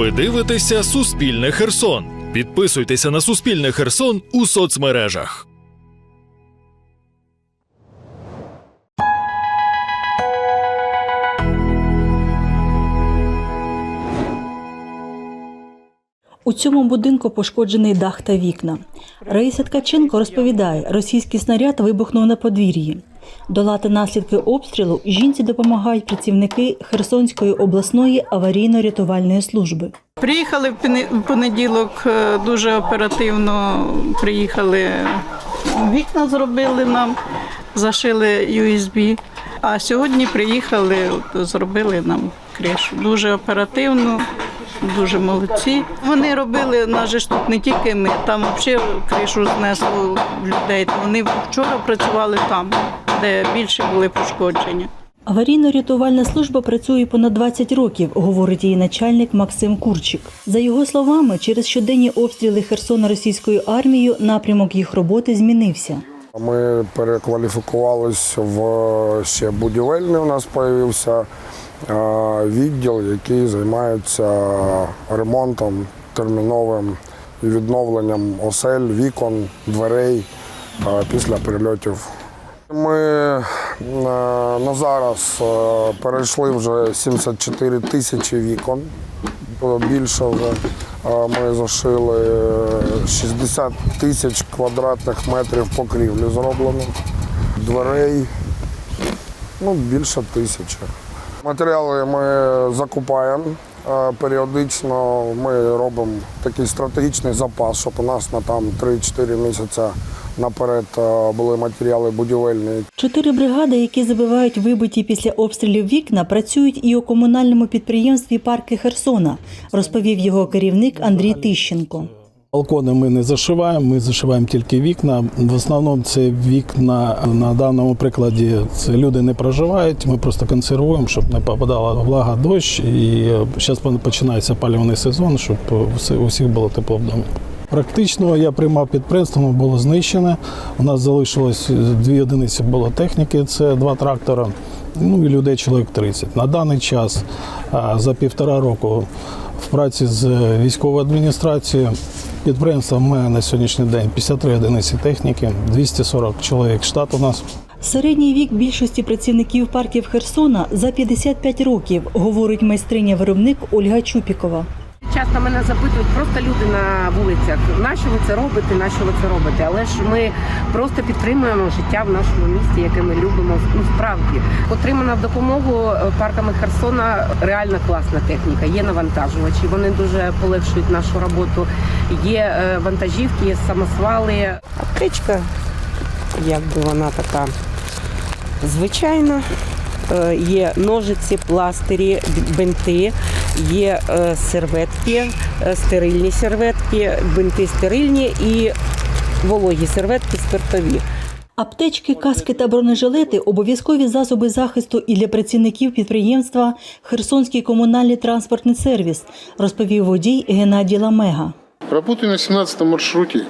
Ви дивитеся Суспільне Херсон. Підписуйтеся на Суспільне Херсон у соцмережах. У цьому будинку пошкоджений дах та вікна. Раїса Ткаченко розповідає, російський снаряд вибухнув на подвір'ї. Долати наслідки обстрілу жінці допомагають працівники Херсонської обласної аварійно-рятувальної служби. Приїхали в понеділок е, дуже оперативно. Приїхали вікна зробили нам, зашили USB. А сьогодні приїхали, зробили нам кришу. Дуже оперативно, дуже молодці. Вони робили наже ж тут не тільки ми, там взагалі кришу знесло людей. Вони вчора працювали там, де більше були пошкодження. Аварійно-рятувальна служба працює понад 20 років, говорить її начальник Максим Курчик. За його словами, через щоденні обстріли Херсона російською армією напрямок їх роботи змінився. Ми перекваліфікувались в ще будівельний. У нас з'явився відділ, який займається ремонтом терміновим і відновленням осель, вікон, дверей після прильотів. Ми е, на зараз е, перейшли вже 74 тисячі вікон. Більше вже Е, ми зашили е, 60 тисяч квадратних метрів покрівлі зроблено. Дверей ну, більше тисячі. Матеріали ми закупаємо. Періодично ми робимо такий стратегічний запас, щоб у нас на там 3-4 місяці наперед е, були матеріали будівельні. Чотири бригади, які забивають вибиті після обстрілів вікна, працюють і у комунальному підприємстві парки Херсона, розповів його керівник Андрій Тищенко. Балкони ми не зашиваємо, ми зашиваємо тільки вікна. В основному це вікна на даному прикладі. Це люди не проживають. Ми просто консервуємо, щоб не попадала влага дощ. І зараз починається опалювальний сезон, щоб у всіх було тепло вдома. Практично я приймав підприємство, воно було знищене. У нас залишилось дві одиниці було техніки, це два трактора. Ну і людей чоловік 30. На даний час за півтора року в праці з військовою адміністрацією підприємство має на сьогоднішній день 53 одиниці техніки, 240 чоловік штат у нас. Середній вік більшості працівників парків Херсона за 55 років, говорить майстриня-виробник Ольга Чупікова. Часто мене запитують просто люди на вулицях, нащо ви це робите, нащо ви це робите. Але ж ми просто підтримуємо життя в нашому місті, яке ми любимо. Ну справді отримана допомогу е, парками Херсона реально класна техніка. Є навантажувачі, вони дуже полегшують нашу роботу. Є е, вантажівки, є самосвали. Аптечка, якби вона така звичайна. Е, Є ножиці, пластирі, бинти, є е, серветки, е, стерильні серветки, бинти стерильні і вологі серветки спиртові. Аптечки, каски та бронежилети обов'язкові засоби захисту і для працівників підприємства Херсонський комунальний транспортний сервіс, розповів водій Геннадій Ламега. Работаю на 17 маршруте.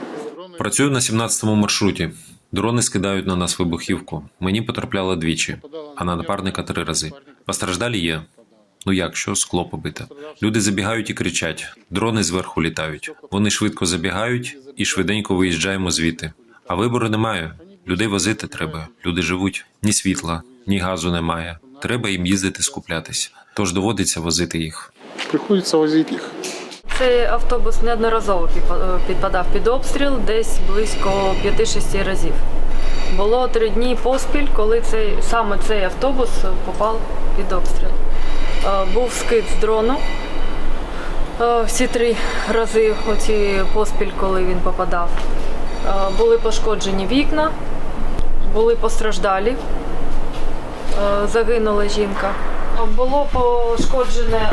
Працюю на 17-му маршруті. Дрони скидають на нас вибухівку. Мені потрапляло двічі, а на напарника три рази. Постраждалі є. Ну як, що скло побите. Люди забігають і кричать. Дрони зверху літають. Вони швидко забігають і швиденько виїжджаємо звідти. А вибору немає. Людей возити треба. Люди живуть. Ні світла, ні газу немає. Треба їм їздити скуплятись. Тож доводиться возити їх. Приходится возить их. Цей автобус неодноразово е, підпадав під обстріл, десь близько 5-6 разів. Було три дні поспіль, коли цей саме цей автобус попав під обстріл. Е, Був скид з дрону. е, Всі три рази оці поспіль, коли він попадав. Е, Були пошкоджені вікна, були постраждалі. Загинула жінка. Було пошкоджене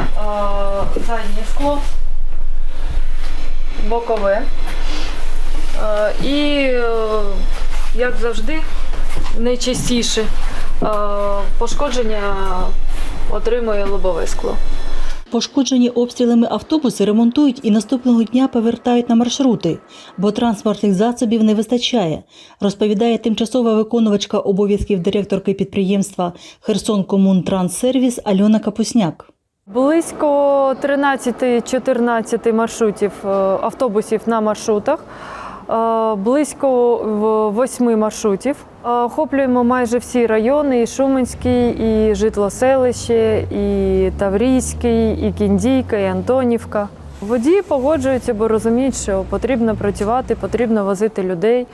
заднє скло бокове. І, як завжди, найчастіше пошкодження отримує лобове скло. Пошкоджені обстрілами автобуси ремонтують і наступного дня повертають на маршрути, бо транспортних засобів не вистачає, розповідає тимчасова виконувачка обов'язків директорки підприємства Херсон Комунтранссервіс Альона Капусняк. Близько 13-14 маршрутів е, автобусів на маршрутах, близько в- 8 маршрутів. Е, Охоплюємо майже всі райони: і Шуменський, і Житлоселище, і Таврійський, і Кіндійка, і Антонівка. Водії погоджуються, бо розуміють, що потрібно працювати, потрібно возити людей.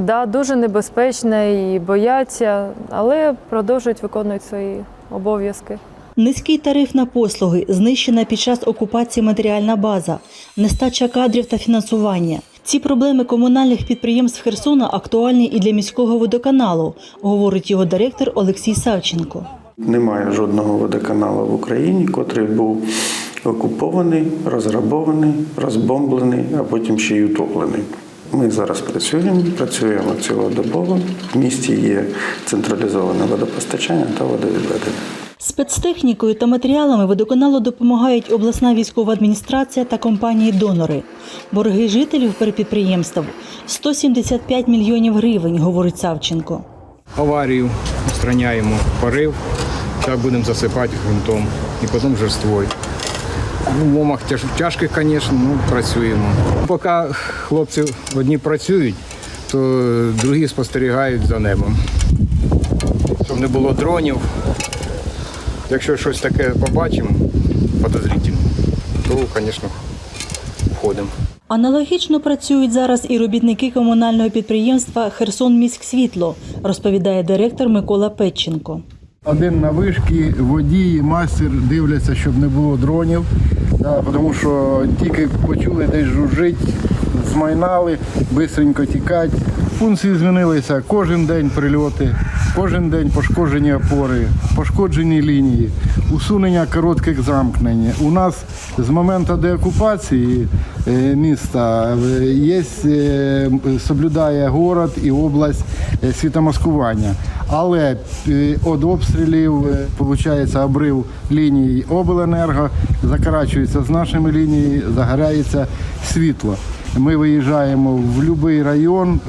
Да, дуже небезпечно і бояться, але продовжують виконувати свої обов'язки. Низький тариф на послуги, знищена під час окупації матеріальна база, нестача кадрів та фінансування. Ці проблеми комунальних підприємств Херсона актуальні і для міського водоканалу, говорить його директор Олексій Савченко. Немає жодного водоканалу в Україні, котрий був окупований, розграбований, розбомблений, а потім ще й утоплений. Ми зараз працюємо, працюємо цілодобово. В місті є централізоване водопостачання та водовідведення. Спецтехнікою та матеріалами водоканалу допомагають обласна військова адміністрація та компанії-донори. Борги жителів перед підприємством 175 мільйонів гривень, говорить Савченко. аварію, устраняємо порив, так будемо засипати ґрунтом і потім жерствою. В умовах тяж, тяжких, звісно, ну, працюємо. Поки хлопці одні працюють, то другі спостерігають за небом. Щоб не було дронів. Якщо щось таке побачимо, подозрительне, то, звісно, входимо. Аналогічно працюють зараз і робітники комунального підприємства Херсон міськсвітло, розповідає директор Микола Петченко. Один на вишки, водій, мастер дивляться, щоб не було дронів, тому що тільки почули десь жужжить, змайнали, швидко тікать. Функції змінилися. Кожен день прильоти, кожен день пошкоджені опори, пошкоджені лінії, усунення коротких замкнень. У нас з моменту деокупації е, міста е, є, е, соблюдає город і область світомаскування. Але від обстрілів виходить обрив ліній обленерго, закрачується з нашими лінії, загоряється світло. Ми виїжджаємо в будь-який район,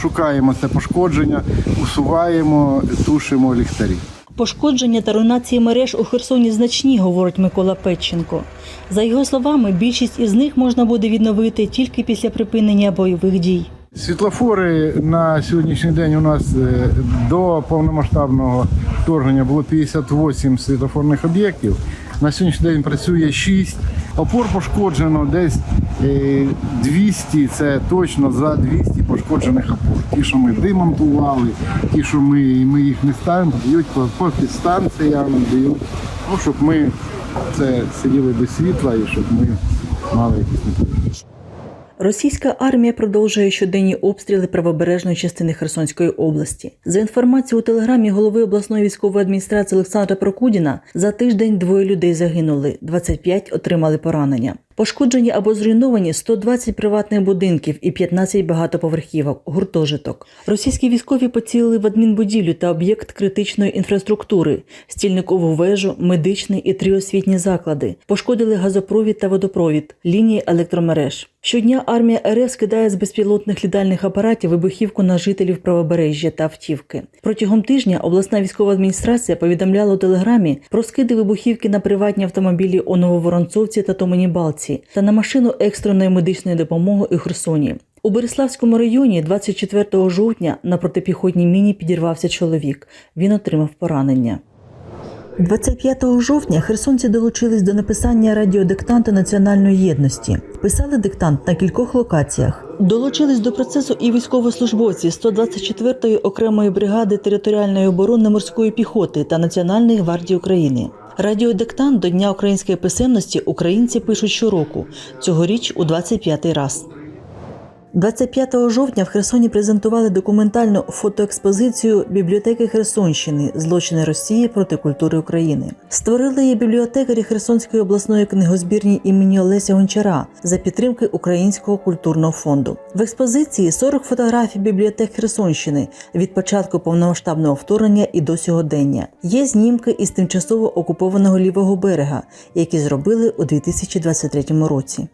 шукаємо це пошкодження, усуваємо, тушимо ліхтарі. Пошкодження та руйнації мереж у Херсоні значні, говорить Микола Петченко. За його словами, більшість із них можна буде відновити тільки після припинення бойових дій. Світлофори на сьогоднішній день у нас е, до повномасштабного вторгнення було 58 світлофорних об'єктів. На сьогоднішній день працює 6. Опор пошкоджено десь е, 200, це точно за 200 пошкоджених опор. Ті, що ми демонтували, ті, що ми, ми їх не ставимо, дають по підстанціям, дають, ну, щоб ми це сиділи без світла і щоб ми мали якісь неприємності. Російська армія продовжує щоденні обстріли правобережної частини Херсонської області. За інформацією у телеграмі голови обласної військової адміністрації Олександра Прокудіна, за тиждень двоє людей загинули, 25 отримали поранення. Пошкоджені або зруйновані 120 приватних будинків і 15 багатоповерхівок, гуртожиток. Російські військові поцілили в адмінбудівлю та об'єкт критичної інфраструктури, стільникову вежу, медичний і три освітні заклади. Пошкодили газопровід та водопровід, лінії електромереж. Щодня армія РФ скидає з безпілотних літальних апаратів вибухівку на жителів правобережжя та автівки. Протягом тижня обласна військова адміністрація повідомляла у телеграмі про скиди вибухівки на приватні автомобілі у Нововоронцовці та Томанібалці та на машину екстреної медичної допомоги у Херсоні. У Береславському районі 24 жовтня на протипіхотній міні підірвався чоловік. Він отримав поранення. 25 жовтня херсонці долучились до написання радіодиктанту національної єдності. Писали диктант на кількох локаціях. Долучились до процесу і військовослужбовці 124-ї окремої бригади територіальної оборони морської піхоти та Національної гвардії України. Радіодиктант до Дня української писемності українці пишуть щороку, цьогоріч у 25-й раз. 25 жовтня в Херсоні презентували документальну фотоекспозицію бібліотеки Херсонщини Злочини Росії проти культури України. Створили її бібліотекарі Херсонської обласної книгозбірні імені Олеся Гончара за підтримки Українського культурного фонду. В експозиції 40 фотографій бібліотек Херсонщини від початку повномасштабного вторгнення і до сьогодення. Є знімки із тимчасово окупованого лівого берега, які зробили у 2023 році.